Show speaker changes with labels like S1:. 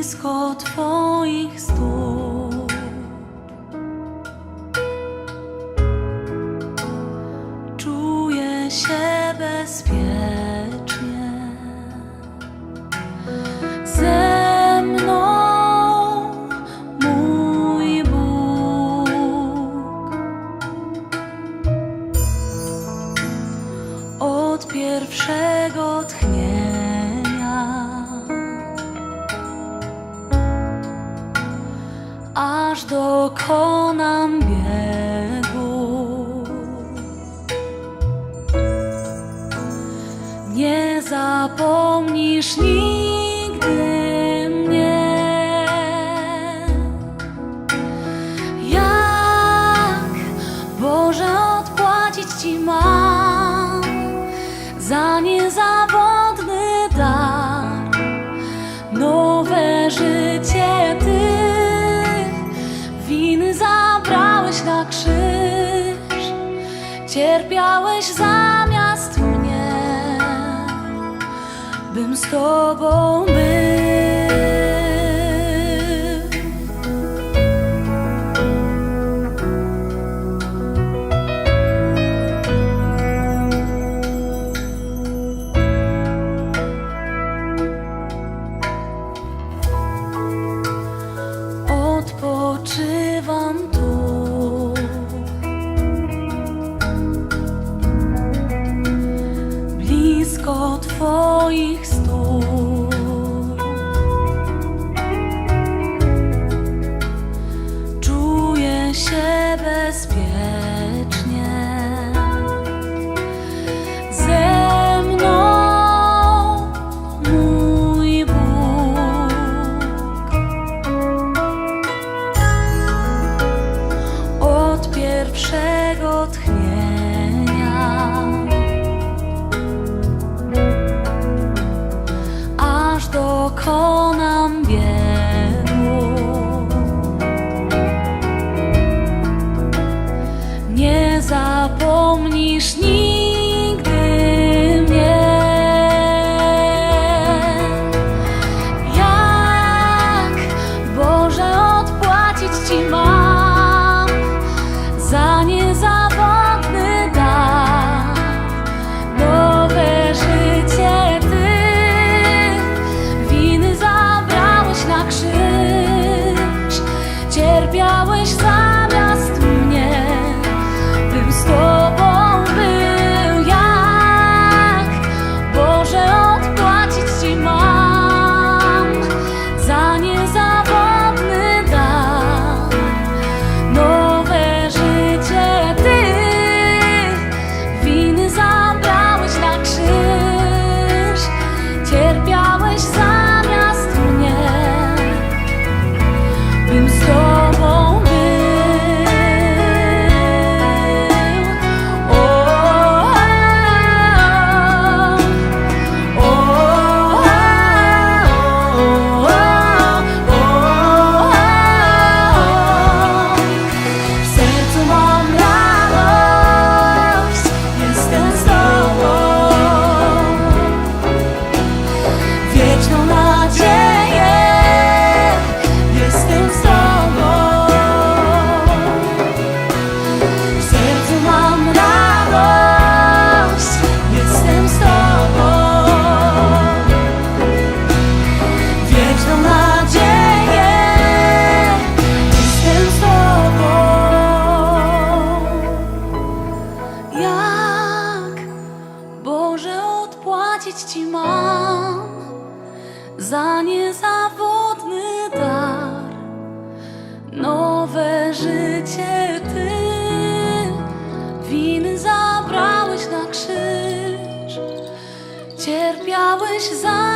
S1: blisko Twoich stóp. Czuję się bezpiecznie dokonam biegu. Nie zapomnisz nigdy mnie. Jak Boże odpłacić Ci mam za krzyż, cierpiałeś zamiast mnie, bym z Tobą był. Twoich stóp. Czuję się bezpiecznie ze mną, mój Bóg. od pierwszego tchnienia za niezawodny dar, nowe życie Ty winy zabrałeś na krzyż, cierpiałeś za